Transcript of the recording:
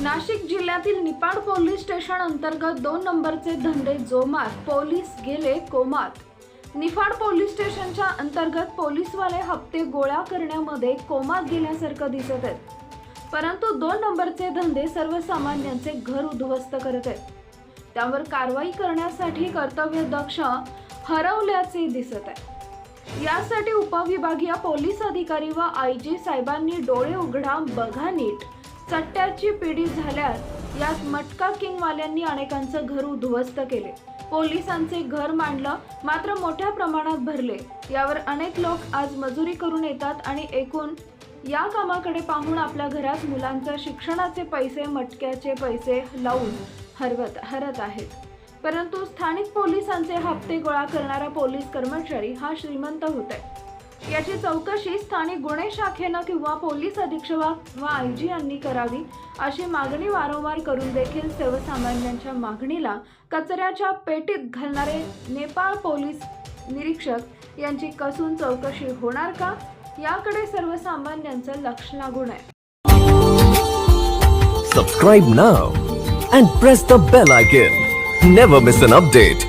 नाशिक जिल्ह्यातील निपाड police station अंतर्गत दोन नंबरचे धंदे जोमात पोलीस गेले कोमात. निफाड पोलीस स्टेशनच्या अंतर्गत पोलीसवाले हप्ते गोळा करण्यामध्ये कोमात गेल्यासारखं दिसत आहेत परंतु दोन नंबरचे धंदे सर्वसामान्यांचे घर उद्ध्वस्त करत आहेत. त्यावर कारवाई करण्यासाठी कर्तव्य दक्ष हरवल्याचे दिसत आहे. यासाठी उपविभागीय पोलीस अधिकारी व आय जी साहेबांनी डोळे उघडा बघा नीट. चट्ट्याची पिढी झाल्यास यात मटका किंगवाल्यांनी अनेकांचं घर उद्ध्वस्त केले. पोलिसांचे घर मांडलं मात्र मोठ्या प्रमाणात भरले. यावर अनेक लोक आज मजुरी करून येतात आणि एकूण या कामाकडे पाहून आपल्या घरात मुलांच्या शिक्षणाचे पैसे मटक्याचे पैसे लावून हरवत हरत आहेत. परंतु स्थानिक पोलिसांचे हप्ते गोळा करणारा पोलीस कर्मचारी हा श्रीमंत होते याची चौकशी स्थानिक गुन्हे शाखेनं किंवा पोलीस अधीक्षक व आय जी यांनी करावी अशी मागणी वारंवार करून देखील सर्वसामान्यांच्या मागणीला कचऱ्याच्या पेटीत घालणारे नेपाळ पोलीस निरीक्षक यांची कसून चौकशी होणार का? याकडे सर्वसामान्यांचं लक्ष लागून आहे. Subscribe now and press the bell icon never miss an update